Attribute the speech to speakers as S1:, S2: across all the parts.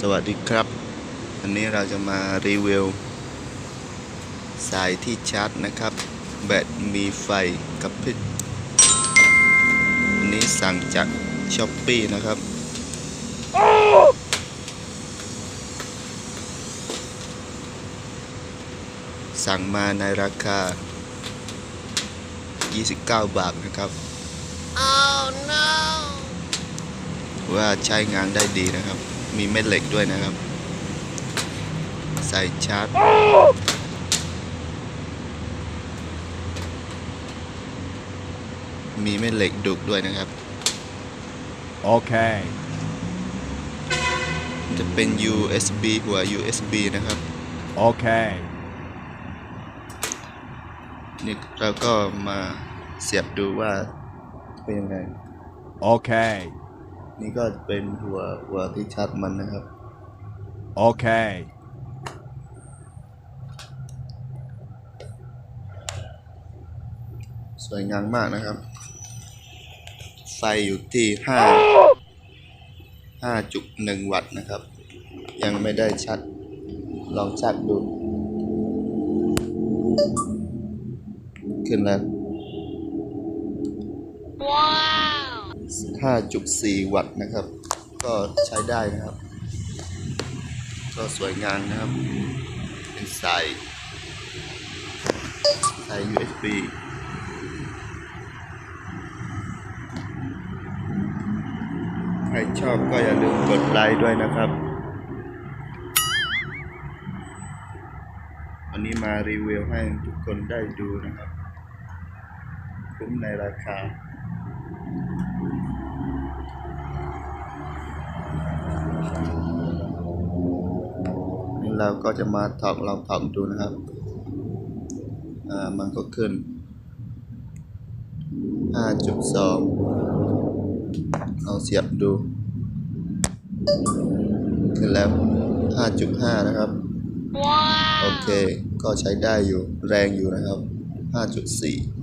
S1: สวัสดีครับ อันนี้เราจะมารีวิวสายที่ชาร์จนะครับ แบตมีไฟกับพริบอันนี้สั่งจากช้อปปีนะครับ สั่งมาในราคา 29 บาทนะครับ
S2: Oh no!
S1: ว่าใช้งานได้ดีนะครับ มีเม็ดเหล็กด้วยนะครับ ใส่ชาร์จ มีเม็ดเหล็กดุกด้วยนะครับ
S3: Okay.
S1: จะเป็น USB หัว USB นะครับ
S3: Okay.
S1: นี่เราก็มาเสียบดูว่าเป็นยังไง
S3: Okay.
S1: นี่ก็เป็นหัวหัวที่ชัดมันนะครับ
S3: โอเค
S1: สวยงามมากนะครับ ไฟอยู่ที่ห้าห้าจุดหนึ่งวัตต์นะครับ ยังไม่ได้ชัด ลองชัดดู ขึ้นแล้ว ว้า 5.4 วัตต์นะครับ ก็ใช้ได้นะครับ ก็สวยงามนนะครับ เป็นสายสาย USB ใครชอบก็อย่าลืมกดไลค์ด้วยนะครับ วันนี้มารีวิวให้ทุกคนได้ดูนะครับ คุ้มในราคา นี่เราก็จะมาถอดลองถอดดูนะครับ อ่า มันก็ขึ้น 5.2เอาเสียบดู ขึ้นแล้ว 5.5 นะครับ โอ
S2: Wow!
S1: เค ก็ใช้ได้อยู่ แรงอยู่นะครับ 5.4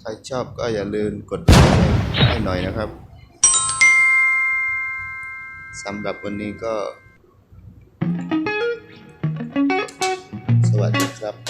S1: ใครชอบก็อย่าลืมกดไลค์ให้หน่อยนะครับสำหรับวันนี้ก็ สวัสดีครับ